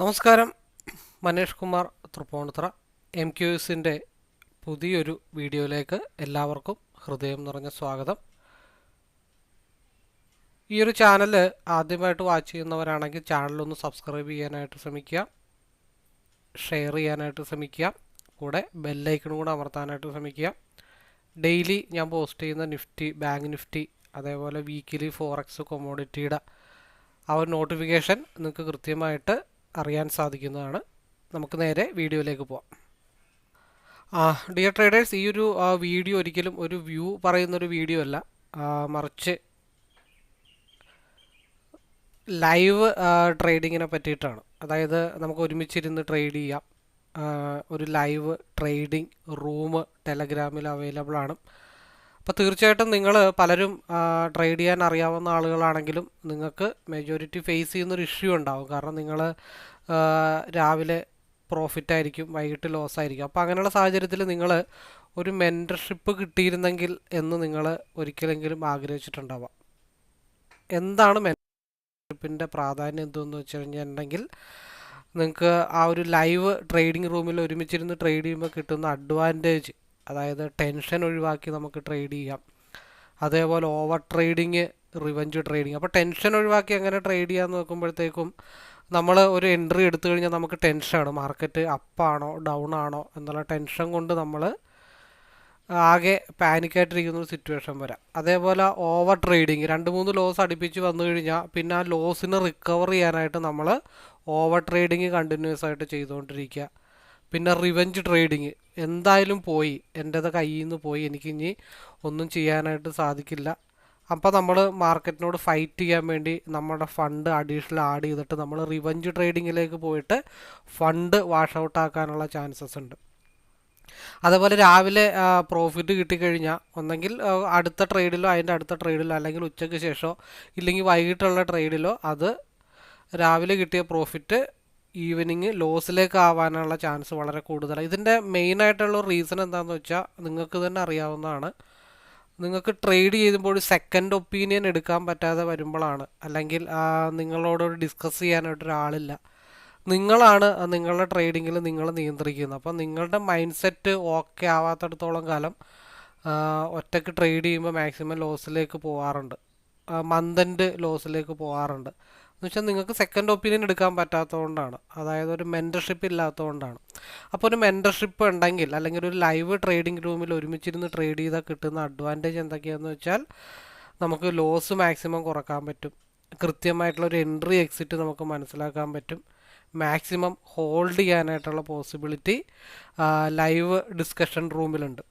നമസ്കാരം. Manesh Kumar Tripunithura. M Q എസിന്റെ പുതിയൊരു വീഡിയോയിലേക്ക് എല്ലാവർക്കും ഹൃദയം നിറഞ്ഞ സ്വാഗതം. ഈ ഒരു ചാനൽ ആദ്യമായിട്ട് വാച്ച് ചെയ്യുന്നവരാണെങ്കിൽ ചാനലൊന്ന് സബ്സ്ക്രൈബ് ചെയ്യാനായിട്ട് ശ്രമിക്കുക. ഷെയർ ചെയ്യാനായിട്ട് ശ്രമിക്കുക. കൂടെ ബെല്ലൈക്കണും കൂടെ അമർത്താനായിട്ട് ശ്രമിക്കുക. ഡെയിലി ഞാൻ പോസ്റ്റ് ചെയ്യുന്ന നിഫ്റ്റി ബാങ്ക് നിഫ്റ്റി അതേപോലെ വീക്കിലി ഫോറക്സ് കൊമോഡിറ്റിയുടെ ആ ഒരു നോട്ടിഫിക്കേഷൻ നിങ്ങൾക്ക് കൃത്യമായിട്ട് അറിയാൻ സാധിക്കുന്നതാണ്. നമുക്ക് നേരെ വീഡിയോയിലേക്ക് പോവാം. ഡിയർ ട്രേഡേഴ്സ് ഈ ഒരു വീഡിയോ ഒരിക്കലും ഒരു വ്യൂ പറയുന്നൊരു വീഡിയോ അല്ല. മറിച്ച് ലൈവ് ട്രേഡിങ്ങിനെ പറ്റിയിട്ടാണ്. അതായത് നമുക്ക് ഒരുമിച്ചിരുന്ന് ട്രേഡ് ചെയ്യാം. ഒരു ലൈവ് ട്രേഡിംഗ് റൂം ടെലഗ്രാമിൽ അവൈലബിൾ ആണ്. അപ്പോൾ തീർച്ചയായിട്ടും നിങ്ങൾ പലരും ട്രേഡ് ചെയ്യാൻ അറിയാവുന്ന ആളുകളാണെങ്കിലും നിങ്ങൾക്ക് മെജോറിറ്റി ഫേസ് ചെയ്യുന്നൊരു ഇഷ്യൂ ഉണ്ടാവും. കാരണം നിങ്ങൾ രാവിലെ പ്രോഫിറ്റ് ആയിരിക്കും വൈകിട്ട് ലോസ് ആയിരിക്കും. അപ്പോൾ അങ്ങനെയുള്ള സാഹചര്യത്തിൽ നിങ്ങൾ ഒരു മെന്റർഷിപ്പ് കിട്ടിയിരുന്നെങ്കിൽ എന്ന് നിങ്ങൾ ഒരിക്കലെങ്കിലും ആഗ്രഹിച്ചിട്ടുണ്ടാവാം. എന്താണ് മെന്റർഷിപ്പിന്റെ പ്രാധാന്യം എന്തെന്ന് വെച്ച് കഴിഞ്ഞിട്ടുണ്ടെങ്കിൽ നിങ്ങൾക്ക് ആ ഒരു ലൈവ് ട്രേഡിംഗ് റൂമിൽ ഒരുമിച്ചിരുന്ന് ട്രേഡ് ചെയ്യുമ്പോൾ കിട്ടുന്ന അഡ്വാന്റേജ് അതായത് ടെൻഷൻ ഒഴിവാക്കി നമുക്ക് ട്രേഡ് ചെയ്യാം. അതേപോലെ ഓവർ ട്രേഡിങ് റിവഞ്ച് ട്രേഡിങ് അപ്പോൾ ടെൻഷൻ ഒഴിവാക്കി അങ്ങനെ ട്രേഡ് ചെയ്യാമെന്ന് നോക്കുമ്പോഴത്തേക്കും നമ്മൾ ഒരു എൻട്രി എടുത്തു കഴിഞ്ഞാൽ നമുക്ക് ടെൻഷനാണ് മാർക്കറ്റ് അപ്പാണോ ഡൗൺ ആണോ എന്നുള്ള ടെൻഷൻ കൊണ്ട് നമ്മൾ ആകെ പാനിക്കായിട്ടിരിക്കുന്ന ഒരു സിറ്റുവേഷൻ വരാം. അതേപോലെ ഓവർ ട്രേഡിങ് രണ്ട് മൂന്ന് ലോസ് അടുപ്പിച്ച് വന്നു കഴിഞ്ഞാൽ പിന്നെ ആ ലോസിന് റിക്കവർ ചെയ്യാനായിട്ട് നമ്മൾ ഓവർ ട്രേഡിങ് കണ്ടിന്യൂസ് ആയിട്ട് ചെയ്തുകൊണ്ടിരിക്കുക. പിന്നെ റിവഞ്ച് ട്രേഡിങ് എന്തായാലും പോയി. എന്റേത് കയ്യിൽ നിന്ന് പോയി. എനിക്കിനി ഒന്നും ചെയ്യാനായിട്ട് സാധിക്കില്ല. അപ്പോൾ നമ്മൾ മാർക്കറ്റിനോട് ഫൈറ്റ് ചെയ്യാൻ വേണ്ടി നമ്മുടെ ഫണ്ട് അഡീഷണൽ ആഡ് ചെയ്തിട്ട് നമ്മൾ റിവഞ്ച് ട്രേഡിങ്ങിലേക്ക് പോയിട്ട് ഫണ്ട് വാഷ് ഔട്ട് ആക്കാനുള്ള ചാൻസസ് ഉണ്ട്. അതേപോലെ രാവിലെ പ്രോഫിറ്റ് കിട്ടിക്കഴിഞ്ഞാൽ ഒന്നെങ്കിൽ അടുത്ത ട്രേഡിലോ അതിന്റെ അടുത്ത ട്രേഡിലോ അല്ലെങ്കിൽ ഉച്ചയ്ക്ക് ശേഷമോ ഇല്ലെങ്കിൽ വൈകിട്ടുള്ള ട്രേഡിലോ അത് രാവിലെ കിട്ടിയ പ്രോഫിറ്റ് ഈവനിങ് ലോസിലേക്ക് ആവാനുള്ള ചാൻസ് വളരെ കൂടുതലാണ് ഇതിന്റെ മെയിനായിട്ടുള്ള റീസൺ എന്താണെന്ന് വെച്ചാൽ നിങ്ങൾക്ക് തന്നെ അറിയാവുന്നതാണ്. നിങ്ങൾക്ക് ട്രേഡ് ചെയ്യുമ്പോൾ സെക്കൻഡ് ഒപ്പീനിയൻ എടുക്കാൻ പറ്റാതെ വരുമ്പോഴാണ്. അല്ലെങ്കിൽ നിങ്ങളോട് ഡിസ്കസ് ചെയ്യാനായിട്ട് ഒരാളില്ല. നിങ്ങളാണ് നിങ്ങളുടെ ട്രേഡിങ്ങിൽ നിങ്ങൾ നിയന്ത്രിക്കുന്നത്. അപ്പോൾ നിങ്ങളുടെ മൈൻഡ് സെറ്റ് ഓക്കെ ആവാത്തടത്തോളം കാലം ഒറ്റയ്ക്ക് ട്രേഡ് ചെയ്യുമ്പോൾ മാക്സിമം ലോസിലേക്ക് പോകാറുണ്ട് മന്ത് എൻഡ് ലോസിലേക്ക് പോകാറുണ്ട് എന്ന് വെച്ചാൽ നിങ്ങൾക്ക് സെക്കൻഡ് ഒപ്പീനിയൻ എടുക്കാൻ പറ്റാത്തതുകൊണ്ടാണ്. അതായത് ഒരു മെന്റർഷിപ്പ് ഇല്ലാത്തതുകൊണ്ടാണ്. അപ്പോൾ ഒരു മെന്റർഷിപ്പ് ഉണ്ടെങ്കിൽ അല്ലെങ്കിൽ ഒരു ലൈവ് ട്രേഡിംഗ് റൂമിൽ ഒരുമിച്ചിരുന്ന് ട്രേഡ് ചെയ്താൽ കിട്ടുന്ന അഡ്വാന്റേജ് എന്തൊക്കെയാണെന്ന് വെച്ചാൽ നമുക്ക് ലോസ് മാക്സിമം കുറയ്ക്കാൻ പറ്റും. കൃത്യമായിട്ടുള്ള ഒരു എൻട്രി എക്സിറ്റ് നമുക്ക് മനസ്സിലാക്കാൻ പറ്റും. മാക്സിമം ഹോൾഡ് ചെയ്യാനായിട്ടുള്ള പോസിബിലിറ്റി ലൈവ് ഡിസ്കഷൻ റൂമിലുണ്ട്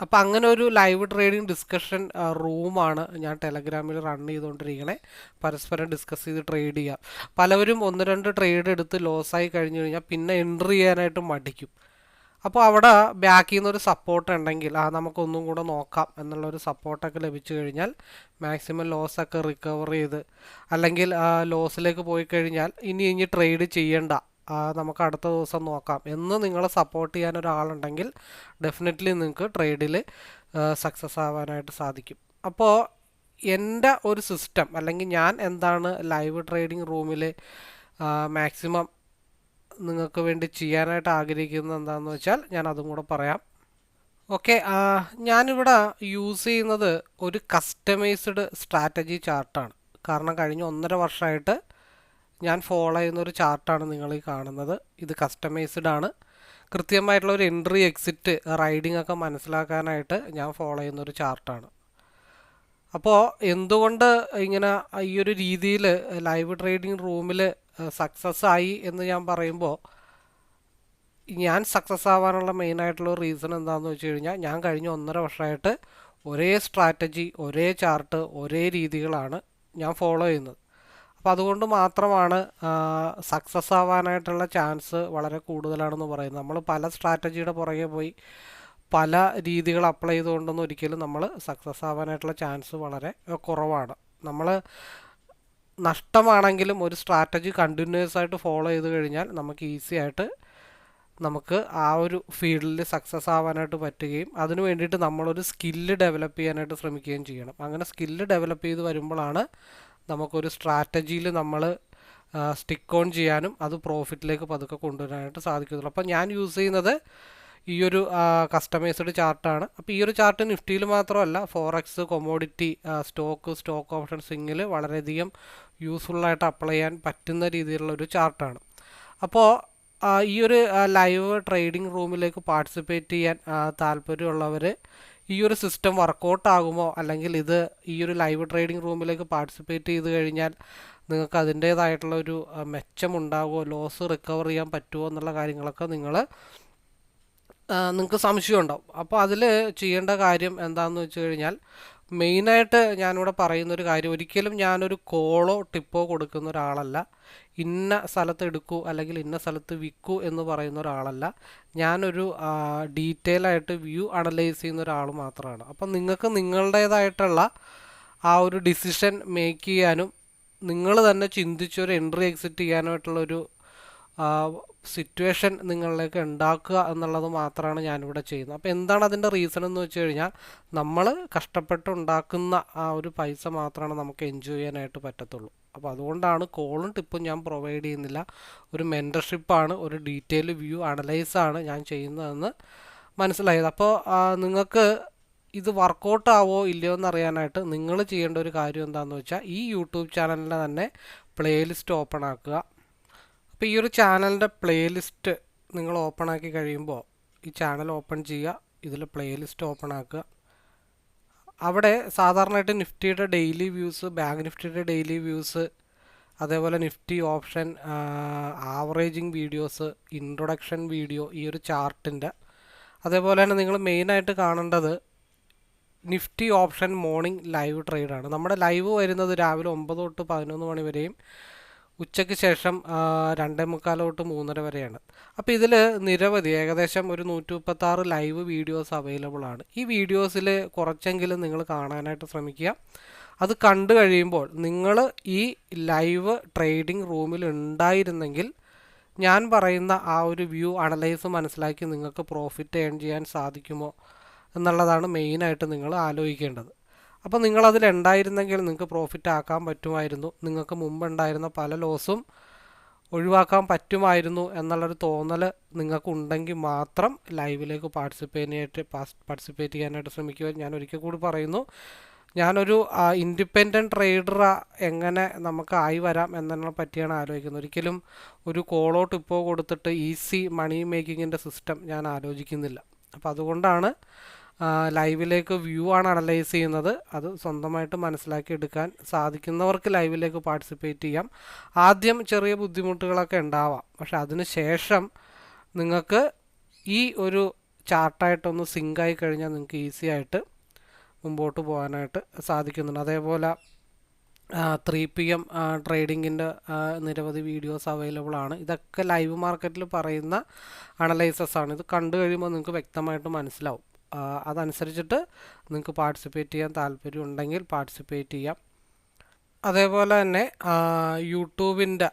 അപ്പോൾ അങ്ങനെ ഒരു ലൈവ് ട്രേഡിംഗ് ഡിസ്കഷൻ റൂമാണ് ഞാൻ ടെലഗ്രാമിൽ റൺ ചെയ്തുകൊണ്ടിരിക്കണേ പരസ്പരം ഡിസ്കസ് ചെയ്ത് ട്രേഡ് ചെയ്യാം. പലവരും ഒന്ന് രണ്ട് ട്രേഡ് എടുത്ത് ലോസായി കഴിഞ്ഞു കഴിഞ്ഞാൽ പിന്നെ എൻട്രി ചെയ്യാനായിട്ട് മടിക്കും. അപ്പോൾ അവിടെ ബാക്കിൽ നിന്നൊരു സപ്പോർട്ട് ഉണ്ടെങ്കിൽ ആ നമുക്കൊന്നും കൂടെ നോക്കാം എന്നുള്ളൊരു സപ്പോർട്ടൊക്കെ ലഭിച്ചു കഴിഞ്ഞാൽ മാക്സിമം ലോസൊക്കെ റിക്കവർ ചെയ്ത് അല്ലെങ്കിൽ ലോസിലേക്ക് പോയി കഴിഞ്ഞാൽ ഇനി ഇനി ട്രേഡ് ചെയ്യണ്ട. നമുക്ക് അടുത്ത ദിവസം നോക്കാം. എന്ന് നിങ്ങളെ സപ്പോർട്ട് ചെയ്യാൻ ഒരാളുണ്ടെങ്കിൽ ഡെഫിനറ്റ്ലി നിങ്ങൾക്ക് ട്രേഡിൽ സക്സസ് ആവാനായിട്ട് സാധിക്കും. അപ്പോൾ എന്റെ ഒരു സിസ്റ്റം അല്ലെങ്കിൽ ഞാൻ എന്താണ് ലൈവ് ട്രേഡിംഗ് റൂമിൽ മാക്സിമം നിങ്ങൾക്ക് വേണ്ടി ചെയ്യാനായിട്ട് ആഗ്രഹിക്കുന്നത് എന്താണെന്ന് വെച്ചാൽ ഞാൻ അതും കൂടെ പറയാം. ഓക്കെ ഞാനിവിടെ യൂസ് ചെയ്യുന്നത് ഒരു കസ്റ്റമൈസ്ഡ് സ്ട്രാറ്റജി ചാർട്ടാണ് കാരണം കഴിഞ്ഞ ഒന്നര വർഷമായിട്ട് ഞാൻ ഫോളോ ചെയ്യുന്ന ഒരു ചാർട്ടാണ് നിങ്ങൾ ഈ കാണുന്നത്. ഇത് കസ്റ്റമൈസ്ഡ് ആണ്. കൃത്യമായിട്ടുള്ള ഒരു എൻട്രി എക്സിറ്റ് റൈഡിംഗ് ഒക്കെ മനസ്സിലാക്കാനായിട്ട് ഞാൻ ഫോളോ ചെയ്യുന്ന ഒരു ചാർട്ടാണ്. അപ്പോൾ എന്തുകൊണ്ട് ഇങ്ങനെ ഈ ഒരു രീതിയിൽ ലൈവ് ട്രേഡിംഗ് റൂമിൽ സക്സസ് ആയി എന്ന് ഞാൻ പറയുമ്പോൾ ഞാൻ സക്സസ് ആവാനുള്ള മെയിനായിട്ടുള്ള റീസൺ എന്താണെന്ന് വെച്ച് കഴിഞ്ഞാൽ ഞാൻ കഴിഞ്ഞ ഒന്നര വർഷമായിട്ട് ഒരേ സ്ട്രാറ്റജി ഒരേ ചാർട്ട് ഒരേ രീതികളാണ് ഞാൻ ഫോളോ ചെയ്യുന്നത്. അപ്പോൾ അതുകൊണ്ട് മാത്രമാണ് സക്സസ് ആവാനായിട്ടുള്ള ചാൻസ് വളരെ കൂടുതലാണെന്ന് പറയുന്നത്. നമ്മൾ പല സ്ട്രാറ്റജിയുടെ പുറകെ പോയി പല രീതികൾ അപ്ലൈ ചെയ്തുകൊണ്ടൊന്നും ഒരിക്കലും നമ്മൾ സക്സസ് ആവാനായിട്ടുള്ള ചാൻസ് വളരെ കുറവാണ്. നമ്മൾ നഷ്ടമാണെങ്കിലും ഒരു സ്ട്രാറ്റജി കണ്ടിന്യൂസ് ആയിട്ട് ഫോളോ ചെയ്ത് കഴിഞ്ഞാൽ നമുക്ക് ഈസി ആയിട്ട് നമുക്ക് ആ ഒരു ഫീൽഡിൽ സക്സസ് ആവാനായിട്ട് പറ്റുകയും അതിനു വേണ്ടിയിട്ട് നമ്മളൊരു സ്കില്ല് ഡെവലപ്പ് ചെയ്യാനായിട്ട് ശ്രമിക്കുകയും ചെയ്യണം. അങ്ങനെ സ്കില്ല് ഡെവലപ്പ് ചെയ്ത് വരുമ്പോഴാണ് നമുക്കൊരു സ്ട്രാറ്റജിയിൽ നമ്മൾ സ്റ്റിക്ക് ഓൺ ചെയ്യാനും അത് പ്രോഫിറ്റിലേക്ക് പതുക്കെ കൊണ്ടുവരാനായിട്ട് സാധിക്കുന്നുള്ളൂ അപ്പോൾ ഞാൻ യൂസ് ചെയ്യുന്നത് ഈ ഒരു കസ്റ്റമൈസ്ഡ് ചാർട്ടാണ് അപ്പോൾ ഈ ഒരു ചാർട്ട് നിഫ്റ്റിയിൽ മാത്രമല്ല forex commodity stock stock option സിങ്ങിൽ വളരെയധികം യൂസ്ഫുള്ളായിട്ട് അപ്ലൈ ചെയ്യാൻ പറ്റുന്ന രീതിയിലുള്ള ഒരു ചാർട്ടാണ് അപ്പോൾ ഈ ഒരു ലൈവ് ട്രേഡിംഗ് റൂമിലേക്ക് പാർട്ടിസിപ്പേറ്റ് ചെയ്യാൻ താല്പര്യമുള്ളവർ ഈ ഒരു സിസ്റ്റം വർക്കൗട്ട് ആകുമോ? അല്ലെങ്കിൽ ഇത് ഈ ഒരു ലൈവ് ട്രേഡിംഗ് റൂമിലേക്ക് പാർട്ടിസിപ്പേറ്റ് ചെയ്ത് കഴിഞ്ഞാൽ നിങ്ങൾക്ക് അതിന്റേതായിട്ടുള്ള ഒരു മെച്ചമുണ്ടാകുമോ ലോസ് റിക്കവർ ചെയ്യാൻ പറ്റുമോ? എന്നുള്ള കാര്യങ്ങളൊക്കെ നിങ്ങൾ നിങ്ങൾക്ക് സംശയം ഉണ്ടാവും അപ്പോൾ അതിൽ ചെയ്യേണ്ട കാര്യം എന്താണെന്ന് വെച്ച് കഴിഞ്ഞാൽ മെയിനായിട്ട് ഞാനിവിടെ പറയുന്നൊരു കാര്യം ഒരിക്കലും ഞാനൊരു കോളോ ടിപ്പോ കൊടുക്കുന്ന ഒരാളല്ല. ഇന്ന സ്ഥലത്ത് എടുക്കൂ അല്ലെങ്കിൽ ഇന്ന സ്ഥലത്ത് വിൽക്കൂ എന്ന് പറയുന്ന ഒരാളല്ല. ഞാനൊരു ഡീറ്റെയിൽ ആയിട്ട് വ്യൂ അനലൈസ് ചെയ്യുന്ന ഒരാൾ മാത്രമാണ്. അപ്പം നിങ്ങൾക്ക് നിങ്ങളുടേതായിട്ടുള്ള ആ ഒരു ഡിസിഷൻ മേക്ക് ചെയ്യാനും നിങ്ങൾ തന്നെ ചിന്തിച്ചൊരു എൻട്രി എക്സിറ്റ് ചെയ്യാനായിട്ടുള്ളൊരു സിറ്റുവേഷൻ നിങ്ങളിലേക്ക് ഉണ്ടാക്കുക എന്നുള്ളത് മാത്രമാണ് ഞാനിവിടെ ചെയ്യുന്നത്. അപ്പോൾ എന്താണ് അതിന്റെ റീസൺ എന്ന് വെച്ച് കഴിഞ്ഞാൽ നമ്മൾ കഷ്ടപ്പെട്ട് ഉണ്ടാക്കുന്ന ആ ഒരു പൈസ മാത്രമാണ് നമുക്ക് എൻജോയ് ചെയ്യാനായിട്ട് പറ്റത്തുള്ളൂ. അപ്പോൾ അതുകൊണ്ടാണ് കോളും ടിപ്പും ഞാൻ പ്രൊവൈഡ് ചെയ്യുന്നില്ല. ഒരു മെന്റർഷിപ്പാണ് ഒരു ഡീറ്റെയിൽ വ്യൂ അനലൈസാണ് ഞാൻ ചെയ്യുന്നതെന്ന് മനസ്സിലായത്. അപ്പോൾ നിങ്ങൾക്ക് ഇത് വർക്കൗട്ട് ആവോ ഇല്ലയോ എന്ന് അറിയാനായിട്ട് നിങ്ങൾ ചെയ്യേണ്ട ഒരു കാര്യം എന്താണെന്ന് വെച്ചാൽ ഈ യൂട്യൂബ് ചാനലിനെ തന്നെ പ്ലേലിസ്റ്റ് ഓപ്പൺ ആക്കുക. അപ്പോൾ ഈ ഒരു ചാനലിന്റെ പ്ലേലിസ്റ്റ് നിങ്ങൾ ഓപ്പൺ ആക്കി കഴിയുമ്പോൾ ഈ ചാനൽ ഓപ്പൺ ചെയ്യുക ഇതിൽ പ്ലേലിസ്റ്റ് ഓപ്പൺ ആക്കുക. അവിടെ സാധാരണയായിട്ട് നിഫ്റ്റിയുടെ ഡെയിലി വ്യൂസ് ബാങ്ക് നിഫ്റ്റിയുടെ ഡെയിലി വ്യൂസ് അതേപോലെ Nifty option averaging videos introduction video ഈ ഒരു ചാർട്ടിന്റെ അതേപോലെ തന്നെ നിങ്ങൾ മെയിനായിട്ട് കാണേണ്ടത് നിഫ്റ്റി ഓപ്ഷൻ മോർണിംഗ് ലൈവ് ട്രേഡാണ് നമ്മുടെ ലൈവ് വരുന്നത് രാവിലെ ഒമ്പത് തൊട്ട് പതിനൊന്ന് മണി വരെയും ഉച്ചയ്ക്ക് ശേഷം രണ്ടേ മുക്കാൽ തൊട്ട് മൂന്നര വരെയാണ്. അപ്പോൾ ഇതിൽ നിരവധി ഏകദേശം ഒരു നൂറ്റി മുപ്പത്താറ് ലൈവ് വീഡിയോസ് അവൈലബിൾ ആണ്. ഈ വീഡിയോസിൽ കുറച്ചെങ്കിലും നിങ്ങൾ കാണാനായിട്ട് ശ്രമിക്കുക. അത് കണ്ടു കഴിയുമ്പോൾ നിങ്ങൾ ഈ ലൈവ് ട്രേഡിംഗ് റൂമിൽ ഉണ്ടായിരുന്നെങ്കിൽ ഞാൻ പറയുന്ന ആ ഒരു വ്യൂ അനലൈസ് മനസ്സിലാക്കി നിങ്ങൾക്ക് പ്രോഫിറ്റ് ഏൺ ചെയ്യാൻ സാധിക്കുമോ എന്നുള്ളതാണ് മെയിനായിട്ട് നിങ്ങൾ ആലോചിക്കേണ്ടത്. അപ്പോൾ നിങ്ങളതിൽ ഉണ്ടായിരുന്നെങ്കിൽ നിങ്ങൾക്ക് പ്രോഫിറ്റ് ആക്കാൻ പറ്റുമായിരുന്നു. നിങ്ങൾക്ക് മുമ്പ് ഉണ്ടായിരുന്ന പല ലോസും ഒഴിവാക്കാൻ പറ്റുമായിരുന്നു എന്നുള്ളൊരു തോന്നൽ നിങ്ങൾക്കുണ്ടെങ്കിൽ മാത്രം ലൈവിലേക്ക് പാർട്ടിസിപ്പേറ്റ് ചെയ്യാനായിട്ട് പാർട്ടിസിപ്പേറ്റ് ചെയ്യാനായിട്ട് ശ്രമിക്കുക. ഞാൻ ഒരിക്കൽ കൂടി പറയുന്നു ഞാനൊരു ഇൻഡിപെൻഡന്റ് ട്രേഡർ എങ്ങനെ നമുക്ക് ആയി വരാം എന്നതിനെ പറ്റിയാണ് ആലോചിക്കുന്നത്. ഒരിക്കലും ഒരു കോളോ ഇപ്പോൾ കൊടുത്തിട്ട് ഈസി മണി മേക്കിങ്ങിന്റെ സിസ്റ്റം ഞാൻ ആലോചിക്കുന്നില്ല. അപ്പോൾ അതുകൊണ്ടാണ് ലൈവിലേക്ക് വ്യൂ ആണ് അനലൈസ് ചെയ്യുന്നത്. അത് സ്വന്തമായിട്ട് മനസ്സിലാക്കി എടുക്കാൻ സാധിക്കുന്നവർക്ക് ലൈവിലേക്ക് പാർട്ടിസിപ്പേറ്റ് ചെയ്യാം. ആദ്യം ചെറിയ ബുദ്ധിമുട്ടുകളൊക്കെ ഉണ്ടാവാം. പക്ഷെ അതിന് ശേഷം നിങ്ങൾക്ക് ഈ ഒരു ചാർട്ടായിട്ടൊന്ന് സിങ്ക് ആയി കഴിഞ്ഞാൽ നിങ്ങൾക്ക് ഈസി ആയിട്ട് മുമ്പോട്ട് പോകാനായിട്ട് സാധിക്കുന്നുണ്ട്. അതേപോലെ ത്രീ പി എം ട്രേഡിങ്ങിന്റെ നിരവധി വീഡിയോസ് അവൈലബിൾ ആണ്. ഇതൊക്കെ ലൈവ് മാർക്കറ്റിൽ പറയുന്ന അനലൈസസ് ആണ്. ഇത് കണ്ടു കഴിയുമ്പോൾ നിങ്ങൾക്ക് വ്യക്തമായിട്ട് മനസ്സിലാവും. അതനുസരിച്ചിട്ട് നിങ്ങൾക്ക് പാർട്ടിസിപ്പേറ്റ് ചെയ്യാൻ താല്പര്യം ഉണ്ടെങ്കിൽ പാർട്ടിസിപ്പേറ്റ് ചെയ്യാം. അതേപോലെ തന്നെ യൂട്യൂബിന്റെ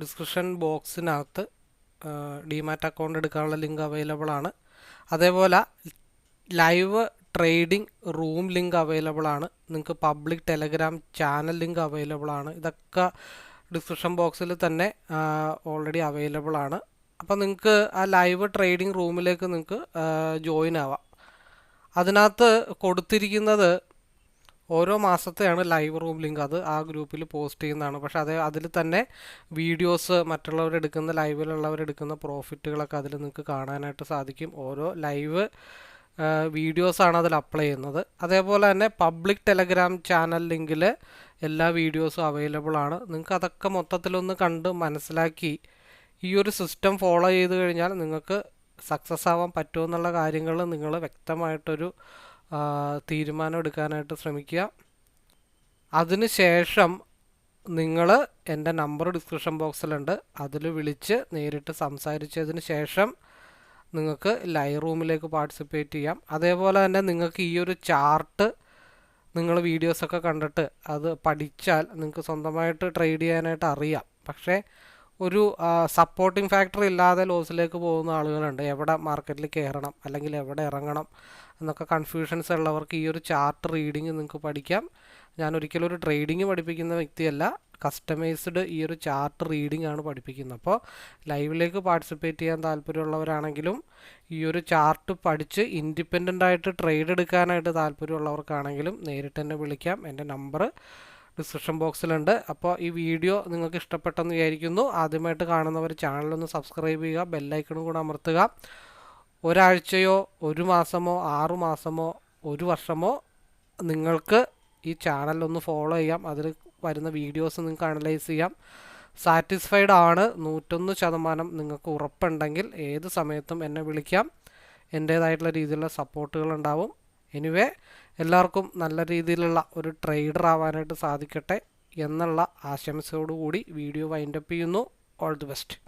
ഡിസ്ക്രിപ്ഷൻ ബോക്സിനകത്ത് ഡിമാറ്റ് അക്കൗണ്ട് എടുക്കാനുള്ള ലിങ്ക് അവൈലബിൾ ആണ്. അതേപോലെ live trading room link available ആണ്. നിങ്ങൾക്ക് public Telegram channel link available ആണ്. ഇതൊക്കെ ഡിസ്ക്രിപ്ഷൻ ബോക്സിൽ തന്നെ ഓൾറെഡി അവൈലബിൾ ആണ്. അപ്പോൾ നിങ്ങൾക്ക് ആ ലൈവ് ട്രേഡിംഗ് റൂമിലേക്ക് നിങ്ങൾക്ക് ജോയിൻ ആവാം. അതിനകത്ത് കൊടുത്തിരിക്കുന്നത് ഓരോ മാസത്തെയാണ് ലൈവ് റൂം ലിങ്ക് അത് ആ ഗ്രൂപ്പിൽ പോസ്റ്റ് ചെയ്യുന്നതാണ്. പക്ഷേ അത് അതിൽ തന്നെ വീഡിയോസ് മറ്റുള്ളവരെടുക്കുന്ന ലൈവിലുള്ളവരെടുക്കുന്ന പ്രോഫിറ്റുകളൊക്കെ അതിൽ നിങ്ങൾക്ക് കാണാനായിട്ട് സാധിക്കും. ഓരോ ലൈവ് വീഡിയോസാണ് അതിൽ അപ്ലൈ ചെയ്യുന്നത്. അതേപോലെ തന്നെ പബ്ലിക് ടെലഗ്രാം ചാനൽ ലിങ്കിൽ എല്ലാ വീഡിയോസും അവൈലബിൾ ആണ്. നിങ്ങൾക്ക് അതൊക്കെ മൊത്തത്തിലൊന്ന് കണ്ട് മനസ്സിലാക്കി ഈ ഒരു സിസ്റ്റം ഫോളോ ചെയ്ത് കഴിഞ്ഞാൽ നിങ്ങൾക്ക് സക്സസ് ആവാൻ പറ്റുമോ എന്നുള്ള കാര്യങ്ങൾ നിങ്ങൾ വ്യക്തമായിട്ടൊരു തീരുമാനം എടുക്കാനായിട്ട് ശ്രമിക്കുക. അതിനുശേഷം നിങ്ങൾ എന്റെ നമ്പർ ഡിസ്ക്രിപ്ഷൻ ബോക്സിലുണ്ട്. അതിൽ വിളിച്ച് നേരിട്ട് സംസാരിച്ചതിന് ശേഷം നിങ്ങൾക്ക് ലൈവ് റൂമിലേക്ക് പാർട്ടിസിപ്പേറ്റ് ചെയ്യാം. അതേപോലെ തന്നെ നിങ്ങൾക്ക് ഈ ഒരു ചാർട്ട് നിങ്ങൾ വീഡിയോസൊക്കെ കണ്ടിട്ട് അത് പഠിച്ചാൽ നിങ്ങൾക്ക് സ്വന്തമായിട്ട് ട്രേഡ് ചെയ്യാനായിട്ട് അറിയാം. പക്ഷേ ഒരു സപ്പോർട്ടിംഗ് ഫാക്ടർ ഇല്ലാതെ ലോസിലേക്ക് പോകുന്ന ആളുകളുണ്ട്. എവിടെ മാർക്കറ്റിൽ കയറണം അല്ലെങ്കിൽ എവിടെ ഇറങ്ങണം എന്നൊക്കെ കൺഫ്യൂഷൻസ് ഉള്ളവർക്ക് ഈ ഒരു ചാർട്ട് റീഡിങ് നിങ്ങൾക്ക് പഠിക്കാം. ഞാൻ ഒരിക്കലും ഒരു ട്രേഡിങ് പഠിപ്പിക്കുന്ന വ്യക്തിയല്ല. കസ്റ്റമൈസ്ഡ് ഈ ഒരു ചാർട്ട് റീഡിംഗ് ആണ് പഠിപ്പിക്കുന്നത്. അപ്പോൾ ലൈവിലേക്ക് പാർട്ടിസിപ്പേറ്റ് ചെയ്യാൻ താല്പര്യമുള്ളവരാണെങ്കിലും ഈ ഒരു ചാർട്ട് പഠിച്ച് ഇൻഡിപെൻഡന്റ് ആയിട്ട് ട്രേഡ് എടുക്കാനായിട്ട് താല്പര്യമുള്ളവർക്കാണെങ്കിലും നേരിട്ട് തന്നെ വിളിക്കാം. എന്റെ നമ്പർ ഡിസ്ക്രിപ്ഷൻ ബോക്സിലുണ്ട് അപ്പോൾ ഈ വീഡിയോ നിങ്ങൾക്ക് ഇഷ്ടപ്പെട്ടെന്ന് വിചാരിക്കുന്നു. ആദ്യമായിട്ട് കാണുന്നവർ ചാനലൊന്ന് സബ്സ്ക്രൈബ് ചെയ്യുക ബെല്ലൈക്കണും കൂടെ അമർത്തുക. ഒരാഴ്ചയോ ഒരു മാസമോ ആറു മാസമോ ഒരു വർഷമോ നിങ്ങൾക്ക് ഈ ചാനലൊന്ന് ഫോളോ ചെയ്യാം. അതിൽ വരുന്ന വീഡിയോസ് നിങ്ങൾക്ക് അനലൈസ് ചെയ്യാം. സാറ്റിസ്ഫൈഡ് ആണ്. നൂറ്റൊന്ന് ശതമാനം നിങ്ങൾക്ക് ഉറപ്പുണ്ടെങ്കിൽ ഏത് സമയത്തും എന്നെ വിളിക്കാം. എന്റേതായിട്ടുള്ള രീതിയിലുള്ള സപ്പോർട്ടുകൾ ഉണ്ടാവും. എനിവേ എല്ലാവർക്കും നല്ല രീതിയിലുള്ള ഒരു ട്രേഡർ ആവാനായിട്ട് സാധിക്കട്ടെ എന്നുള്ള ആശംസയോടുകൂടി വീഡിയോ വൈൻഡപ്പ് ചെയ്യുന്നു. All the best